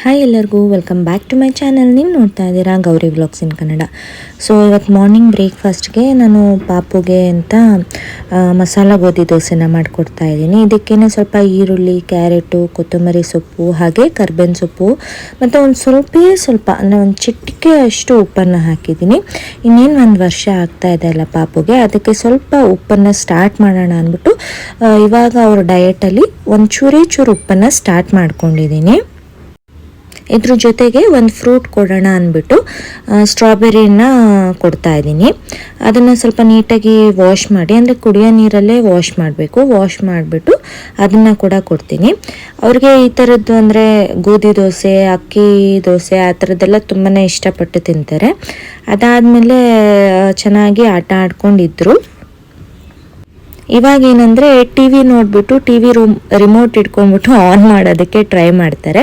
Hi ಎಲ್ಲರಿಗೂ welcome back to my channel ನೀವು ನೋಡ್ತಾ ಇದ್ದೀರಾ Gowri blogs in Kannada. So ಇವತ್ತು ಮಾರ್ನಿಂಗ್ ಬ್ರೇಕ್ಫಾಸ್ಟ್ಗೆ ನಾನು ಪಾಪುಗೆ ಅಂತ ಮಸಾಲ ಗೋಧಿ ದೋಸೆನ ಮಾಡಿಕೊಡ್ತಾ ಇದ್ದೀನಿ. ಇದಕ್ಕೇನೆ ಸ್ವಲ್ಪ ಈರುಳ್ಳಿ ಕ್ಯಾರೆಟು ಕೊತ್ತಂಬರಿ ಸೊಪ್ಪು, ಹಾಗೆ ಕರ್ಬೇವಿನ ಸೊಪ್ಪು, ಮತ್ತು ಒಂದು ಸ್ವಲ್ಪೇ ಸ್ವಲ್ಪ, ಅಂದರೆ ಒಂದು ಚಿಟಿಕೆ ಅಷ್ಟು ಉಪ್ಪನ್ನು ಹಾಕಿದ್ದೀನಿ. ಇನ್ನೇನು ಒಂದು ವರ್ಷ ಆಗ್ತಾ ಇದೆ ಅಲ್ಲ ಪಾಪುಗೆ, ಅದಕ್ಕೆ ಸ್ವಲ್ಪ ಉಪ್ಪನ್ನು ಸ್ಟಾರ್ಟ್ ಮಾಡೋಣ ಅಂದ್ಬಿಟ್ಟು ಇವಾಗ ಅವ್ರ ಡಯಟಲ್ಲಿ ಒಂದು ಚೂರೇ ಚೂರು ಉಪ್ಪನ್ನು ಸ್ಟಾರ್ಟ್ ಮಾಡ್ಕೊಂಡಿದ್ದೀನಿ. ಇದ್ರ ಜೊತೆಗೆ ಒಂದು ಫ್ರೂಟ್ ಕೊಡೋಣ ಅಂದ್ಬಿಟ್ಟು ಸ್ಟ್ರಾಬೆರಿನ ಕೊಡ್ತಾ ಇದ್ದೀನಿ. ಅದನ್ನು ಸ್ವಲ್ಪ ನೀಟಾಗಿ ವಾಶ್ ಮಾಡಿ, ಅಂದರೆ ಕುಡಿಯೋ ನೀರಲ್ಲೇ ವಾಶ್ ಮಾಡಬೇಕು. ವಾಶ್ ಮಾಡಿಬಿಟ್ಟು ಅದನ್ನು ಕೂಡ ಕೊಡ್ತೀನಿ. ಅವ್ರಿಗೆ ಈ ಥರದ್ದು ಅಂದರೆ ಗೋಧಿ ದೋಸೆ, ಅಕ್ಕಿ ದೋಸೆ, ಆ ಥರದ್ದೆಲ್ಲ ತುಂಬಾ ಇಷ್ಟಪಟ್ಟು ತಿಂತಾರೆ. ಅದಾದಮೇಲೆ ಚೆನ್ನಾಗಿ ಆಟ ಆಡ್ಕೊಂಡಿದ್ರು. ಇವಾಗ ಏನಂದರೆ ಟಿ ವಿ ನೋಡಿಬಿಟ್ಟು ಟಿ ವಿ ರೂಮ್ ರಿಮೋಟ್ ಇಟ್ಕೊಂಡ್ಬಿಟ್ಟು ಆನ್ ಮಾಡೋದಕ್ಕೆ ಟ್ರೈ ಮಾಡ್ತಾರೆ.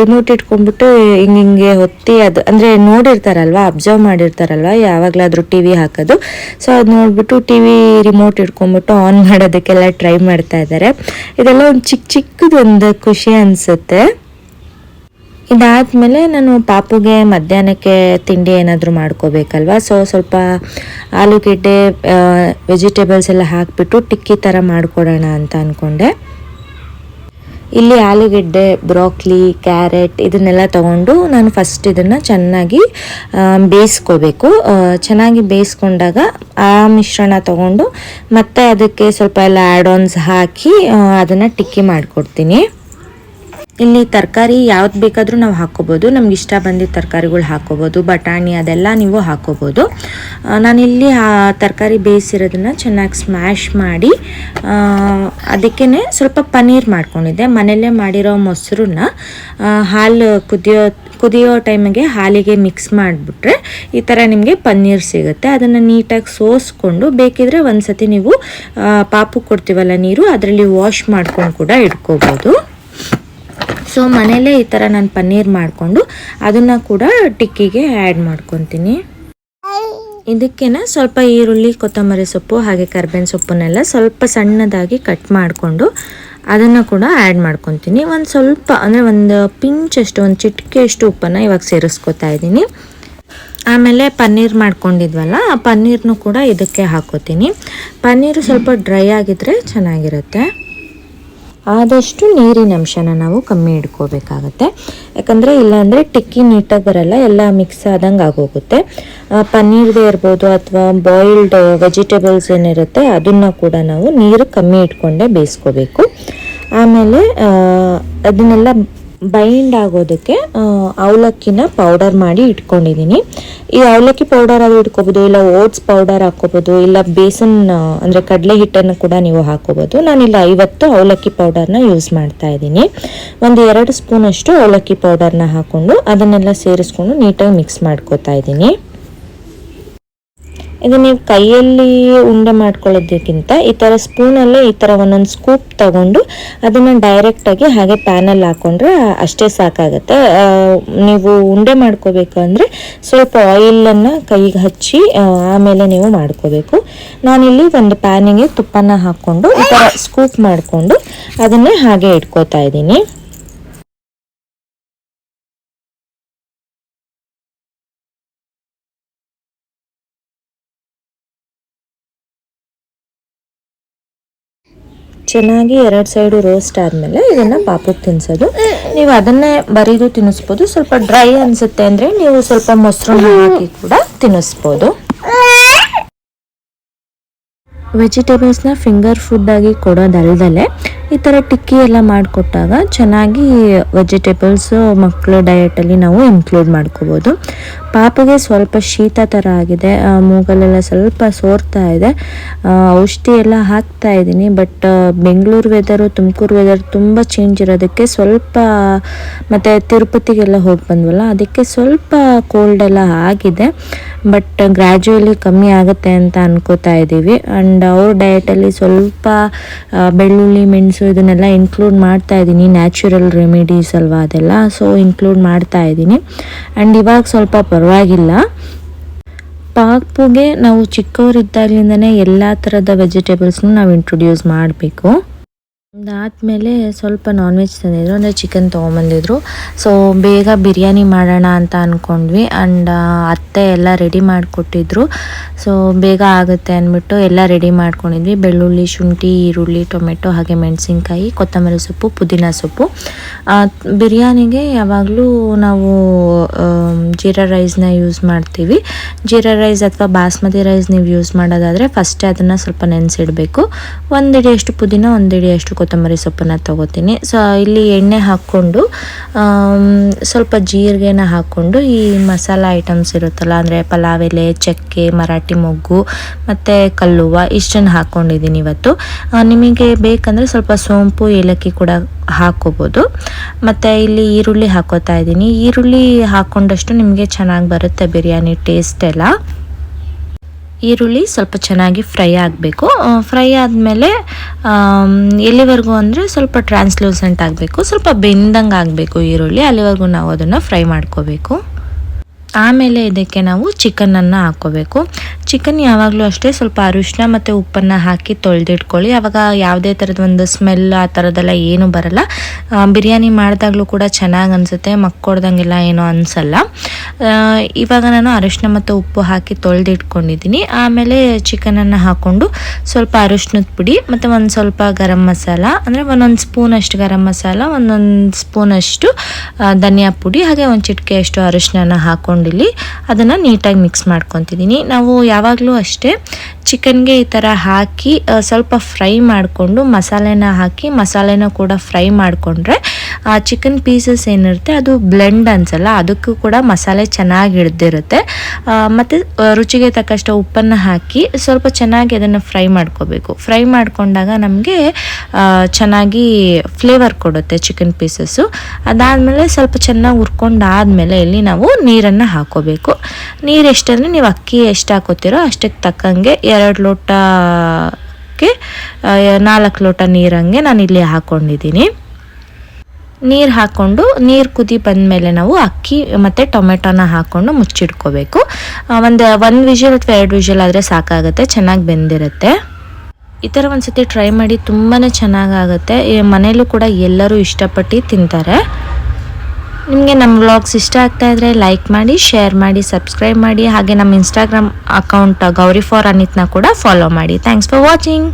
ರಿಮೋಟ್ ಇಟ್ಕೊಂಡ್ಬಿಟ್ಟು ಹಿಂಗೆ ಹಿಂಗೆ ಹೊತ್ತಿ ಅದು, ಅಂದರೆ ನೋಡಿರ್ತಾರಲ್ವ ಅಬ್ಸರ್ವ್ ಮಾಡಿರ್ತಾರಲ್ವ, ಯಾವಾಗಲಾದರೂ ಟಿ ವಿ ಹಾಕೋದು. ಸೊ ಅದು ನೋಡಿಬಿಟ್ಟು ಟಿ ವಿ ರಿಮೋಟ್ ಇಟ್ಕೊಂಡ್ಬಿಟ್ಟು ಆನ್ ಮಾಡೋದಕ್ಕೆಲ್ಲ ಟ್ರೈ ಮಾಡ್ತಾ ಇದ್ದಾರೆ. ಇದೆಲ್ಲ ಒಂದು ಚಿಕ್ಕ ಚಿಕ್ಕದೊಂದು ಖುಷಿ ಅನಿಸುತ್ತೆ. ಇದಾದಮೇಲೆ ನಾನು ಪಾಪುಗೆ ಮಧ್ಯಾಹ್ನಕ್ಕೆ ತಿಂಡಿ ಏನಾದರೂ ಮಾಡ್ಕೋಬೇಕಲ್ವ? ಸೊ ಸ್ವಲ್ಪ ಆಲೂಗೆಡ್ಡೆ ವೆಜಿಟೇಬಲ್ಸ್ ಎಲ್ಲ ಹಾಕಿಬಿಟ್ಟು ಟಿಕ್ಕಿ ಥರ ಮಾಡಿಕೊಡೋಣ ಅಂತ ಅಂದ್ಕೊಂಡೆ ಇಲ್ಲಿ ಆಲೂಗೆಡ್ಡೆ ಬ್ರಾಕ್ಲಿ, ಕ್ಯಾರೆಟ್ ಇದನ್ನೆಲ್ಲ ತಗೊಂಡು ನಾನು ಫಸ್ಟ್ ಇದನ್ನು ಚೆನ್ನಾಗಿ ಬೇಯಿಸ್ಕೋಬೇಕು. ಚೆನ್ನಾಗಿ ಬೇಯಿಸ್ಕೊಂಡಾಗ ಆ ಮಿಶ್ರಣ ತಗೊಂಡು ಮತ್ತೆ ಅದಕ್ಕೆ ಸ್ವಲ್ಪ ಎಲ್ಲ ಆ್ಯಡ್ ಆನ್ಸ್ ಹಾಕಿ ಅದನ್ನು ಟಿಕ್ಕಿ ಮಾಡಿಕೊಡ್ತೀನಿ. ಇಲ್ಲಿ ತರಕಾರಿ ಯಾವ್ದು ಬೇಕಾದರೂ ನಾವು ಹಾಕೋಬೋದು. ನಮ್ಗೆ ಇಷ್ಟ ಬಂದಿದ್ದ ತರಕಾರಿಗಳು ಹಾಕೋಬೋದು. ಬಟಾಣಿ ಅದೆಲ್ಲ ನೀವು ಹಾಕೋಬೋದು. ಆ, ನಾನಿಲ್ಲಿ ಆ ತರಕಾರಿ ಬೇಯಿಸಿರೋದನ್ನ ಚೆನ್ನಾಗಿ ಸ್ಮ್ಯಾಶ್ ಮಾಡಿ ಅದಕ್ಕೇ ಸ್ವಲ್ಪ ಪನ್ನೀರ್ ಮಾಡ್ಕೊಂಡಿದ್ದೆ. ಮನೆಯಲ್ಲೇ ಮಾಡಿರೋ ಮೊಸರನ್ನ ಹಾಲು ಕುದಿಯೋ ಕುದಿಯೋ ಟೈಮಿಗೆ ಹಾಲಿಗೆ ಮಿಕ್ಸ್ ಮಾಡಿಬಿಟ್ರೆ ಈ ಥರ ನಿಮಗೆ ಪನ್ನೀರ್ ಸಿಗುತ್ತೆ. ಅದನ್ನು ನೀಟಾಗಿ ಸೋಸ್ಕೊಂಡು ಬೇಕಿದ್ರೆ ಒಂದ್ಸತಿ ನೀವು ಆ, ಪಾಪು ಕೊಡ್ತೀವಲ್ಲ ನೀರು ಅದರಲ್ಲಿ ವಾಶ್ ಮಾಡ್ಕೊಂಡು ಕೂಡ ಇಟ್ಕೋಬೋದು. ಸೊ ಮನೇಲೇ ಈ ಥರ ನಾನು ಪನ್ನೀರ್ ಮಾಡಿಕೊಂಡು ಅದನ್ನು ಕೂಡ ಟಿಕ್ಕಿಗೆ ಆ್ಯಡ್ ಮಾಡ್ಕೊತೀನಿ. ಇದಕ್ಕೇನೆ ಸ್ವಲ್ಪ ಈರುಳ್ಳಿ, ಕೊತ್ತಂಬರಿ ಸೊಪ್ಪು ಹಾಗೆ ಕರ್ಬೇವಿನ ಸೊಪ್ಪನ್ನೆಲ್ಲ ಸ್ವಲ್ಪ ಸಣ್ಣದಾಗಿ ಕಟ್ ಮಾಡಿಕೊಂಡು ಅದನ್ನು ಕೂಡ ಆ್ಯಡ್ ಮಾಡ್ಕೊತೀನಿ. ಒಂದು ಸ್ವಲ್ಪ, ಅಂದರೆ ಒಂದು ಪಿಂಚಷ್ಟು ಒಂದು ಚಿಟಿಕೆಯಷ್ಟು ಉಪ್ಪನ್ನು ಇವಾಗ ಸೇರಿಸ್ಕೊತಾ ಇದ್ದೀನಿ. ಆಮೇಲೆ ಪನ್ನೀರ್ ಮಾಡ್ಕೊಂಡಿದ್ವಲ್ಲ, ಆ ಪನ್ನೀರ್ನು ಕೂಡ ಇದಕ್ಕೆ ಹಾಕೋತೀನಿ. ಪನ್ನೀರು ಸ್ವಲ್ಪ ಡ್ರೈ ಆಗಿದ್ರೆ ಚೆನ್ನಾಗಿರುತ್ತೆ. ಆದಷ್ಟು ನೀರಿನ ಅಂಶನ ನಾವು ಕಮ್ಮಿ ಇಟ್ಕೋಬೇಕಾಗತ್ತೆ ಯಾಕಂದರೆ ಇಲ್ಲಾಂದರೆ ಟಿಕ್ಕಿ ನೀಟಾಗಿ ಬರಲ್ಲ, ಎಲ್ಲ ಮಿಕ್ಸ್ ಆದಂಗೆ ಆಗೋಗುತ್ತೆ. ಪನ್ನೀರ್ದೇ ಇರ್ಬೋದು ಅಥವಾ ಬಾಯ್ಲ್ಡ್ ವೆಜಿಟೇಬಲ್ಸ್ ಏನಿರುತ್ತೆ, ಅದನ್ನು ಕೂಡ ನಾವು ನೀರು ಕಮ್ಮಿ ಇಟ್ಕೊಂಡೇ ಬೇಯಿಸ್ಕೋಬೇಕು. ಆಮೇಲೆ ಅದನ್ನೆಲ್ಲ ಬೈಂಡ್ ಆಗೋದಕ್ಕೆ ಅವಲಕ್ಕಿನ ಪೌಡರ್ ಮಾಡಿ ಇಟ್ಕೊಂಡಿದ್ದೀನಿ. ಈ ಅವಲಕ್ಕಿ ಪೌಡರ್ ಆದರೂ ಇಟ್ಕೋಬೋದು, ಇಲ್ಲ ಓಟ್ಸ್ ಪೌಡರ್ ಹಾಕೋಬೋದು ಇಲ್ಲ ಬೇಸನ್ ಅಂದರೆ ಕಡಲೆ ಹಿಟ್ಟನ್ನು ಕೂಡ ನೀವು ಹಾಕೋಬೋದು ನಾನಿಲ್ಲ ಐವತ್ತು ಅವಲಕ್ಕಿ ಪೌಡರ್ನ ಯೂಸ್ ಮಾಡ್ತಾ ಇದ್ದೀನಿ. ಒಂದು ಎರಡು ಸ್ಪೂನಷ್ಟು ಅವಲಕ್ಕಿ ಪೌಡರ್ನ ಹಾಕ್ಕೊಂಡು ಅದನ್ನೆಲ್ಲ ಸೇರಿಸ್ಕೊಂಡು ನೀಟಾಗಿ ಮಿಕ್ಸ್ ಮಾಡ್ಕೋತಾ ಇದ್ದೀನಿ. ಇದು ನೀವು ಕೈಯಲ್ಲಿ ಉಂಡೆ ಮಾಡ್ಕೊಳ್ಳೋದಕ್ಕಿಂತ ಈ ಥರ ಸ್ಪೂನಲ್ಲೇ ಈ ಥರ ಒಂದೊಂದು ಸ್ಕೂಪ್ ತಗೊಂಡು ಅದನ್ನು ಡೈರೆಕ್ಟಾಗಿ ಹಾಗೆ ಪ್ಯಾನಲ್ಲಿ ಹಾಕೊಂಡ್ರೆ ಅಷ್ಟೇ ಸಾಕಾಗುತ್ತೆ. ನೀವು ಉಂಡೆ ಮಾಡ್ಕೋಬೇಕು ಅಂದರೆ ಸ್ವಲ್ಪ ಆಯಿಲನ್ನು ಕೈಗೆ ಹಚ್ಚಿ ಆಮೇಲೆ ನೀವು ಮಾಡ್ಕೋಬೇಕು. ನಾನಿಲ್ಲಿ ಒಂದು ಪ್ಯಾನಿಗೆ ತುಪ್ಪನ ಹಾಕ್ಕೊಂಡು ಈ ಥರ ಸ್ಕೂಪ್ ಮಾಡಿಕೊಂಡು ಅದನ್ನೇ ಹಾಗೆ ಇಟ್ಕೋತಾ ಇದ್ದೀನಿ. ಚೆನ್ನಾಗಿ ಎರಡು ಸೈಡು ರೋಸ್ಟ್ ಆದಮೇಲೆ ಇದನ್ನು ಪಾಪಕ್ಕೆ ತಿನ್ನಿಸೋದು ನೀವು ಅದನ್ನೇ ಬರೀದು ತಿನ್ನಿಸ್ಬೋದು. ಸ್ವಲ್ಪ ಡ್ರೈ ಅನಿಸುತ್ತೆ ಅಂದರೆ ನೀವು ಸ್ವಲ್ಪ ಮೊಸರನ್ನ ಹಾಕಿ ಕೂಡ ತಿನ್ನಿಸ್ಬೋದು. ವೆಜಿಟೇಬಲ್ಸ್ನ ಫಿಂಗರ್ ಫುಡ್ ಆಗಿ ಕೊಡೋದಲ್ದಲೆ ಈ ಥರ ಟಿಕ್ಕಿ ಎಲ್ಲ ಮಾಡಿಕೊಟ್ಟಾಗ ಚೆನ್ನಾಗಿ ವೆಜಿಟೇಬಲ್ಸು ಮಕ್ಕಳ ಡಯಟಲ್ಲಿ ನಾವು ಇನ್ಕ್ಲೂಡ್ ಮಾಡ್ಕೋಬೋದು. ಪಾಪಗೆ ಸ್ವಲ್ಪ ಶೀತ ಥರ ಆಗಿದೆ. ಮೂಗಲೆಲ್ಲ ಸ್ವಲ್ಪ ಸೋರ್ತಾ ಇದೆ. ಔಷಧಿ ಎಲ್ಲ ಹಾಕ್ತಾ ಇದ್ದೀನಿ but Bengaluru weather Tumakuru weather ತುಂಬ ಚೇಂಜ್ ಇರೋದಕ್ಕೆ ಸ್ವಲ್ಪ, ಮತ್ತು ತಿರುಪತಿಗೆಲ್ಲ ಹೋಗಿ ಬಂದ್ವಲ್ಲ, ಅದಕ್ಕೆ ಸ್ವಲ್ಪ ಕೋಲ್ಡ್ ಎಲ್ಲ ಆಗಿದೆ. ಬಟ್ ಗ್ರ್ಯಾಜುಯಲಿ ಕಮ್ಮಿ ಆಗುತ್ತೆ ಅಂತ ಅನ್ಕೋತಾ ಇದ್ದೀವಿ ಆ್ಯಂಡ್ ಅವ್ರ ಡಯಟಲ್ಲಿ ಸ್ವಲ್ಪ ಬೆಳ್ಳುಳ್ಳಿ, ಮೆಣಸು ಇದನ್ನೆಲ್ಲ ಇನ್ಕ್ಲೂಡ್ ಮಾಡ್ತಾ ಇದ್ದೀನಿ. ನ್ಯಾಚುರಲ್ ರೆಮಿಡೀಸ್ ಅಲ್ವಾ ಅದೆಲ್ಲ. ಸೊ ಇನ್ಕ್ಲೂಡ್ ಮಾಡ್ತಾ ಇದ್ದೀನಿ. ಆ್ಯಂಡ್ ಇವಾಗ ಸ್ವಲ್ಪ ಪರವಾಗಿಲ್ಲ. ಪಾಕ್ಪುಗೆ ನಾವು ಚಿಕ್ಕವರಿದ್ದಾಗಲಿಂದನೇ ಎಲ್ಲ ಥರದ ವೆಜಿಟೇಬಲ್ಸ್ನು ನಾವು ಇಂಟ್ರೊಡ್ಯೂಸ್ ಮಾಡಬೇಕು. ಅದಾದಮೇಲೆ ಸ್ವಲ್ಪ ನಾನ್ ವೆಜ್ ತಂದಿದ್ರು, ಅಂದರೆ ಚಿಕನ್ ತೊಗೊಂಬಂದಿದ್ರು. ಸೊ ಬೇಗ ಬಿರಿಯಾನಿ ಮಾಡೋಣ ಅಂತ ಅಂದ್ಕೊಂಡ್ವಿ ಆ್ಯಂಡ್ ಅತ್ತೆ ಎಲ್ಲ ರೆಡಿ ಮಾಡಿಕೊಟ್ಟಿದ್ರು. ಸೊ ಬೇಗ ಆಗುತ್ತೆ ಅಂದ್ಬಿಟ್ಟು ಎಲ್ಲ ರೆಡಿ ಮಾಡ್ಕೊಂಡಿದ್ವಿ. ಬೆಳ್ಳುಳ್ಳಿ, ಶುಂಠಿ, ಈರುಳ್ಳಿ, ಟೊಮೆಟೊ, ಹಾಗೆ ಮೆಣಸಿನ್ಕಾಯಿ, ಕೊತ್ತಂಬರಿ ಸೊಪ್ಪು, ಪುದೀನ ಸೊಪ್ಪು. ಬಿರಿಯಾನಿಗೆ ಯಾವಾಗಲೂ ನಾವು ಜೀರಾ ರೈಸ್ನ ಯೂಸ್ ಮಾಡ್ತೀವಿ. ಜೀರಾ ರೈಸ್ ಅಥವಾ ಬಾಸ್ಮತಿ ರೈಸ್ ನೀವು ಯೂಸ್ ಮಾಡೋದಾದರೆ ಫಸ್ಟೇ ಅದನ್ನು ಸ್ವಲ್ಪ ನೆನೆಸಿಡಬೇಕು. ಒಂದಿಡಿಯಷ್ಟು ಪುದೀನ, ಒಂದು ಹಿಡಿಯಷ್ಟು ಕೊತ್ತಂಬರಿ ಸೊಪ್ಪನ್ನು ತಗೋತೀನಿ. ಸೊ ಇಲ್ಲಿ ಎಣ್ಣೆ ಹಾಕ್ಕೊಂಡು ಸ್ವಲ್ಪ ಜೀರಿಗೆನ ಹಾಕ್ಕೊಂಡು ಈ ಮಸಾಲ ಐಟಮ್ಸ್ ಇರುತ್ತಲ್ಲ, ಅಂದರೆ ಪಲಾವ್, ಎಲೆ, ಚಕ್ಕೆ, ಮರಾಠಿ ಮೊಗ್ಗು, ಮತ್ತು ಕಲ್ಲುವ ಇಷ್ಟನ್ನು ಹಾಕ್ಕೊಂಡಿದ್ದೀನಿ ಇವತ್ತು. ನಿಮಗೆ ಬೇಕಂದರೆ ಸ್ವಲ್ಪ ಸೋಂಪು, ಏಲಕ್ಕಿ ಕೂಡ ಹಾಕೋಬೋದು. ಮತ್ತು ಇಲ್ಲಿ ಈರುಳ್ಳಿ ಹಾಕೋತಾ ಇದ್ದೀನಿ. ಈರುಳ್ಳಿ ಹಾಕ್ಕೊಂಡಷ್ಟು ನಿಮಗೆ ಚೆನ್ನಾಗಿ ಬರುತ್ತೆ ಬಿರಿಯಾನಿ ಟೇಸ್ಟ್ ಎಲ್ಲ. ಈರುಳ್ಳಿ ಸ್ವಲ್ಪ ಚೆನ್ನಾಗಿ ಫ್ರೈ ಆಗಬೇಕು. ಫ್ರೈ ಆದಮೇಲೆ ಎಲ್ಲಿವರೆಗೂ ಅಂದರೆ ಸ್ವಲ್ಪ ಟ್ರಾನ್ಸ್ಲೂಸೆಂಟ್ ಆಗಬೇಕು. ಸ್ವಲ್ಪ ಬೆಂದಂಗೆ ಆಗಬೇಕು ಈರುಳ್ಳಿ. ಅಲ್ಲಿವರೆಗೂ ನಾವು ಅದನ್ನು ಫ್ರೈ ಮಾಡ್ಕೋಬೇಕು. ಆಮೇಲೆ ಇದಕ್ಕೆ ನಾವು ಚಿಕನನ್ನು ಹಾಕ್ಕೋಬೇಕು. ಚಿಕನ್ ಯಾವಾಗಲೂ ಅಷ್ಟೇ ಸ್ವಲ್ಪ ಅರಿಶಿನ ಮತ್ತು ಉಪ್ಪನ್ನು ಹಾಕಿ ತೊಳೆದಿಟ್ಕೊಳ್ಳಿ. ಆವಾಗ ಯಾವುದೇ ಥರದ ಒಂದು ಸ್ಮೆಲ್ ಆ ಥರದ್ದೆಲ್ಲ ಏನೂ ಬರಲ್ಲ. ಬಿರಿಯಾನಿ ಮಾಡಿದಾಗಲೂ ಕೂಡ ಚೆನ್ನಾಗಿ ಅನಿಸುತ್ತೆ. ಮಕ್ಕೊಡ್ದಂಗೆಲ್ಲ ಏನೂ ಅನಿಸಲ್ಲ. ಇವಾಗ ನಾನು ಅರಿಶಿನ ಮತ್ತು ಉಪ್ಪು ಹಾಕಿ ತೊಳೆದಿಟ್ಕೊಂಡಿದ್ದೀನಿ. ಆಮೇಲೆ ಚಿಕನನ್ನು ಹಾಕ್ಕೊಂಡು ಸ್ವಲ್ಪ ಅರಿಶಿನದ ಪುಡಿ ಮತ್ತು ಒಂದು ಸ್ವಲ್ಪ ಗರಂ ಮಸಾಲ, ಅಂದರೆ ಒಂದೊಂದು ಸ್ಪೂನಷ್ಟು ಗರಂ ಮಸಾಲ, ಒಂದೊಂದು ಸ್ಪೂನಷ್ಟು ಧನಿಯಾ ಪುಡಿ, ಹಾಗೆ ಒಂದು ಚಿಟಿಕೆಯಷ್ಟು ಅರಿಶಿನ ಹಾಕ್ಕೊಂಡಿಲ್ಲಿ ಅದನ್ನು ನೀಟಾಗಿ ಮಿಕ್ಸ್ ಮಾಡ್ಕೊತಿದ್ದೀನಿ. ನಾವು ಯಾವಾಗಲೂ ಅಷ್ಟೇ ಚಿಕನ್ಗೆ ಈ ಥರ ಹಾಕಿ ಸ್ವಲ್ಪ ಫ್ರೈ ಮಾಡಿಕೊಂಡು ಮಸಾಲೆನ ಹಾಕಿ, ಮಸಾಲೆನ ಕೂಡ ಫ್ರೈ ಮಾಡಿಕೊಂಡ್ರೆ ಆ ಚಿಕನ್ ಪೀಸಸ್ ಏನಿರುತ್ತೆ, ಅದು ಬ್ಲೆಂಡ್ ಅನ್ಸಲ್ಲ, ಅದಕ್ಕೂ ಕೂಡ ಮಸಾಲೆ ಚೆನ್ನಾಗಿ ಹಿಡ್ದಿರುತ್ತೆ. ಮತ್ತು ರುಚಿಗೆ ತಕ್ಕಷ್ಟು ಉಪ್ಪನ್ನು ಹಾಕಿ ಸ್ವಲ್ಪ ಚೆನ್ನಾಗಿ ಅದನ್ನು ಫ್ರೈ ಮಾಡ್ಕೋಬೇಕು. ಫ್ರೈ ಮಾಡಿಕೊಂಡಾಗ ನಮಗೆ ಚೆನ್ನಾಗಿ ಫ್ಲೇವರ್ ಕೊಡುತ್ತೆ ಚಿಕನ್ ಪೀಸಸ್ಸು ಅದಾದಮೇಲೆ ಸ್ವಲ್ಪ ಚೆನ್ನಾಗಿ ಹುರ್ಕೊಂಡಾದ್ಮೇಲೆ ಇಲ್ಲಿ ನಾವು ನೀರನ್ನು ಹಾಕೋಬೇಕು. ನೀರು ಎಷ್ಟಂದರೆ ನೀವು ಅಕ್ಕಿ ಎಷ್ಟು ಹಾಕೋತೀರೋ ಅಷ್ಟಕ್ಕೆ ತಕ್ಕಂಗೆ ಎರಡು ಲೋಟಕ್ಕೆ ನಾಲ್ಕು ಲೋಟ ನೀರಂಗೆ ನಾನು ಇಲ್ಲಿ ಹಾಕ್ಕೊಂಡಿದ್ದೀನಿ ನೀರು ಹಾಕ್ಕೊಂಡು ನೀರು ಕುದಿ ಬಂದಮೇಲೆ ನಾವು ಅಕ್ಕಿ ಮತ್ತು ಟೊಮೆಟೊನ ಹಾಕ್ಕೊಂಡು ಮುಚ್ಚಿಡ್ಕೋಬೇಕು ಒಂದು ಒಂದು ವಿಷಲ್ ಅಥವಾ ಎರಡು ವಿಷಲ್ ಆದರೆ ಸಾಕಾಗುತ್ತೆ, ಚೆನ್ನಾಗಿ ಬೆಂದಿರುತ್ತೆ. ಈ ಥರ ಒಂದು ಸತಿ ಟ್ರೈ ಮಾಡಿ ತುಂಬಾ ಚೆನ್ನಾಗಾಗುತ್ತೆ. ಮನೇಲೂ ಕೂಡ ಎಲ್ಲರೂ ಇಷ್ಟಪಟ್ಟು ತಿಂತಾರೆ. ನಿಮಗೆ ನಮ್ಮ ವ್ಲಾಗ್ಸ್ ಇಷ್ಟ ಆಗ್ತಾ ಇದ್ರೆ ಲೈಕ್ ಮಾಡಿ, ಶೇರ್ ಮಾಡಿ, ಸಬ್ಸ್ಕ್ರೈಬ್ ಮಾಡಿ. ಹಾಗೆ ನಮ್ಮ ಇನ್ಸ್ಟಾಗ್ರಾಮ್ ಅಕೌಂಟ್ ಗೌರಿ ಫಾರ್ ಅನಿತ್ನ ಕೂಡ ಫಾಲೋ ಮಾಡಿ. Thanks for watching.